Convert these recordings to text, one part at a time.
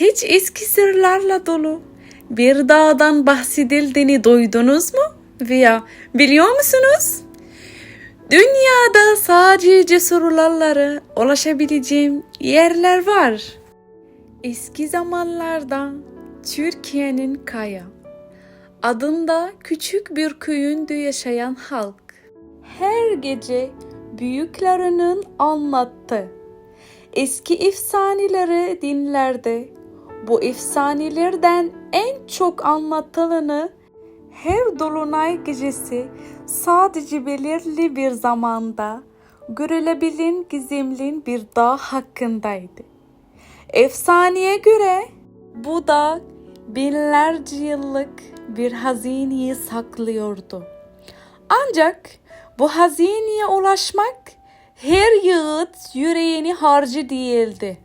hiç eski sırlarla dolu bir dağdan bahsedildiğini duydunuz mu? Veya biliyor musunuz? Dünyada sadece cesurlarlara ulaşabileceğim yerler var. Eski zamanlarda Türkiye'nin Kaya adında küçük bir köyünde yaşayan halk her gece büyüklerinin anlattı. Eski efsaneleri dinlerdi. Bu efsanelerden en çok anlatılanı her dolunay gecesi sadece belirli bir zamanda görülebilen gizemli bir dağ hakkındaydı. Efsaneye göre bu dağ binlerce yıllık bir hazineyi saklıyordu. Ancak bu hazineye ulaşmak her yiğit yüreğini harcı değildi.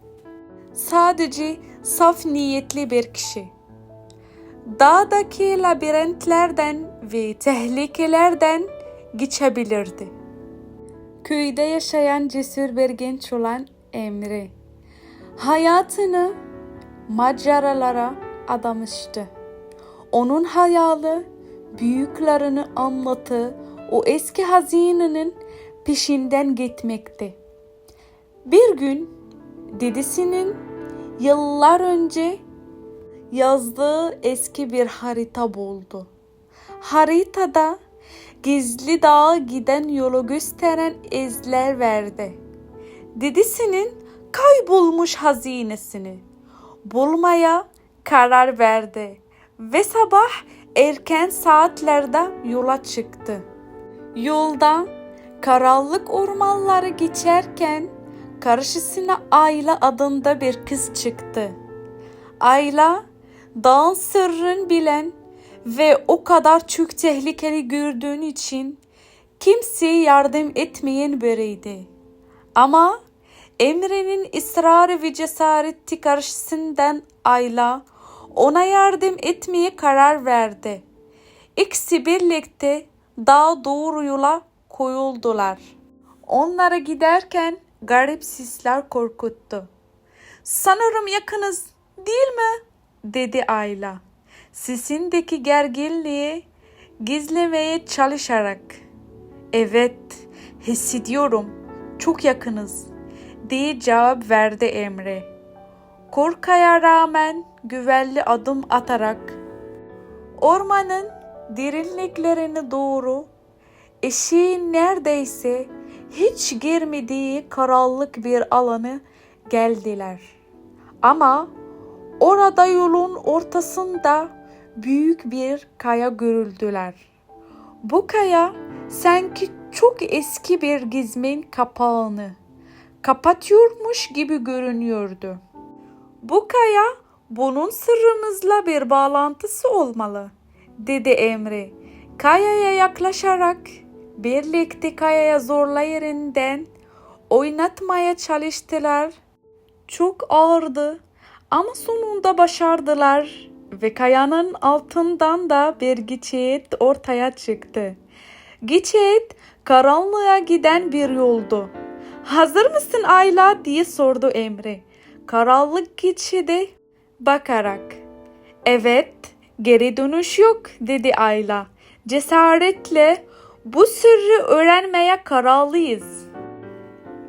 Sadece saf niyetli bir kişi. Dağdaki labirentlerden ve tehlikelerden geçebilirdi. Köyde yaşayan cesur bir genç olan Emre, hayatını maceralara adamıştı. Onun hayali büyüklerini anlatı o eski hazinenin peşinden gitmekti. Bir gün dedesinin yıllar önce yazdığı eski bir harita buldu. Haritada gizli dağa giden yolu gösteren izler verdi. Dedesinin kaybolmuş hazinesini bulmaya karar verdi ve sabah erken saatlerde yola çıktı. Yolda karanlık ormanları geçerken karşısına Ayla adında bir kız çıktı. Ayla dağın sırrını bilen ve o kadar çok tehlikeli gördüğün için kimseye yardım etmeyen biriydi. Ama Emre'nin ısrarı ve cesareti karşısından Ayla ona yardım etmeye karar verdi. İkisi birlikte dağ doğru yola koyuldular. Onlara giderken garip sisler korkuttu. Sanırım yakınız değil mi? dedi Ayla. Sesindeki gerginliği gizlemeye çalışarak. Evet, hissediyorum. Çok yakınız diye cevap verdi Emre. Korkaya rağmen güvenli adım atarak ormanın derinliklerine doğru eşeğin neredeyse hiç girmediği karanlık bir alanı geldiler. Ama orada yolun ortasında büyük bir kaya görüldüler. Bu kaya sanki çok eski bir gizmin kapağını kapatıyormuş gibi görünüyordu. Bu kaya bunun sırrımızla bir bağlantısı olmalı, dedi Emre. Kayaya yaklaşarak birlikte kayaya zorla yerinden oynatmaya çalıştılar. Çok ağırdı ama sonunda başardılar ve kayanın altından da bir geçit ortaya çıktı. Geçit karanlığa giden bir yoldu. Hazır mısın Ayla diye sordu Emre. Karanlık geçide bakarak. Evet, geri dönüş yok dedi Ayla. Cesaretle bu sırrı öğrenmeye kararlıyız.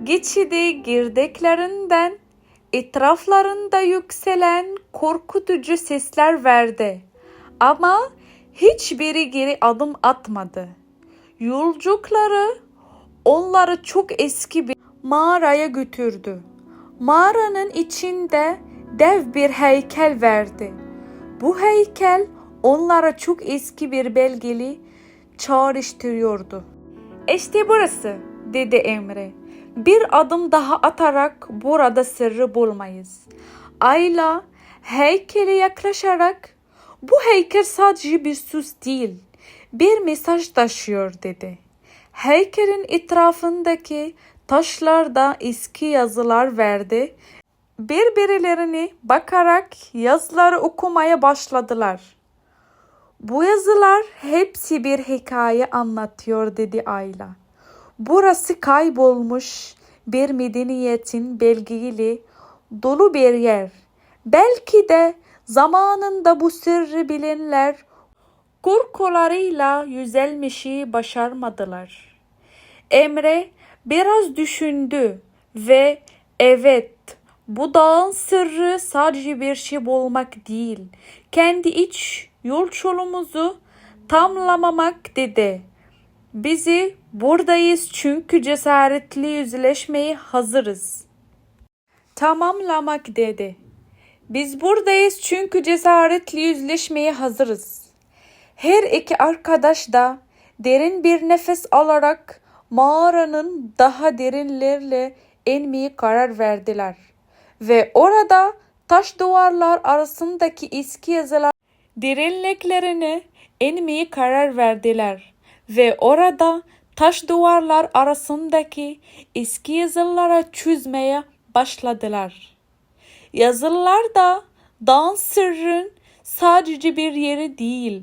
Geçide girdiklerinden etraflarında yükselen korkutucu sesler verdi. Ama hiçbiri geri adım atmadı. Yolculukları onları çok eski bir mağaraya götürdü. Mağaranın içinde dev bir heykel verdi. Bu heykel onlara çok eski bir belgeli çağrıştırıyordu. İşte burası dedi Emre. Bir adım daha atarak burada sırrı bulmayız. Ayla heykele yaklaşarak bu heykel sadece bir süs değil, bir mesaj taşıyor dedi. Heykelin etrafındaki taşlarda eski yazılar verdi. Birbirlerini bakarak yazıları okumaya başladılar. Bu yazılar hepsi bir hikaye anlatıyor dedi Ayla. Burası kaybolmuş bir medeniyetin belgeyle dolu bir yer Belki de zamanında bu sırrı bilenler kurkularıyla yüzelmişi başarmadılar. Emre biraz düşündü ve evet bu dağın sırrı sadece bir şey bulmak değil, kendi iç yolculuğumuzu tamlamamak dedi. Bizi buradayız çünkü cesaretli yüzleşmeye hazırız. Tamamlamak dedi. Biz buradayız çünkü cesaretli yüzleşmeye hazırız. Her iki arkadaş da derin bir nefes alarak mağaranın daha derinlerle inmeye karar verdiler. Ve orada taş duvarlar arasındaki eski yazılar derinliklerine inmeye karar verdiler. Ve orada taş duvarlar arasındaki eski yazılara çözmeye başladılar. Yazılar da dağın sırrın sadece bir yeri değil,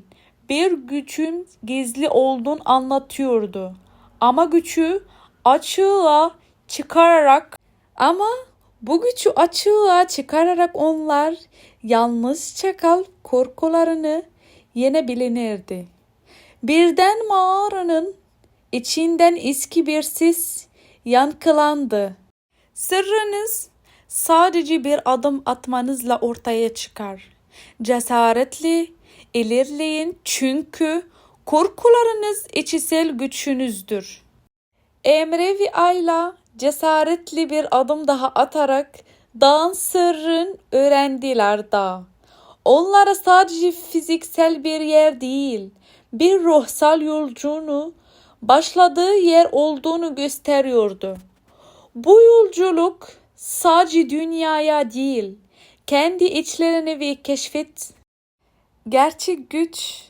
bir gücün gizli olduğunu anlatıyordu. Ama gücü açığa çıkararak ama bu gücü açığa çıkararak onlar yalnız çakal korkularını yenebilirdi. Birden mağaranın içinden eski bir ses yankılandı. Sırrınız sadece bir adım atmanızla ortaya çıkar. Cesaretli ilerleyin çünkü korkularınız içsel gücünüzdür. Emre ve Ayla cesaretli bir adım daha atarak dağın sırrını öğrendiler da. Onlara sadece fiziksel bir yer değil, bir ruhsal yolculuğunu başladığı yer olduğunu gösteriyordu. Bu yolculuk sadece dünyaya değil, kendi içlerini ve keşfet. Gerçek güç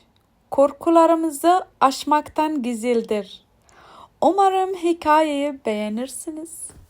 korkularımızı aşmaktan gizildir. Umarım hikayeyi beğenirsiniz.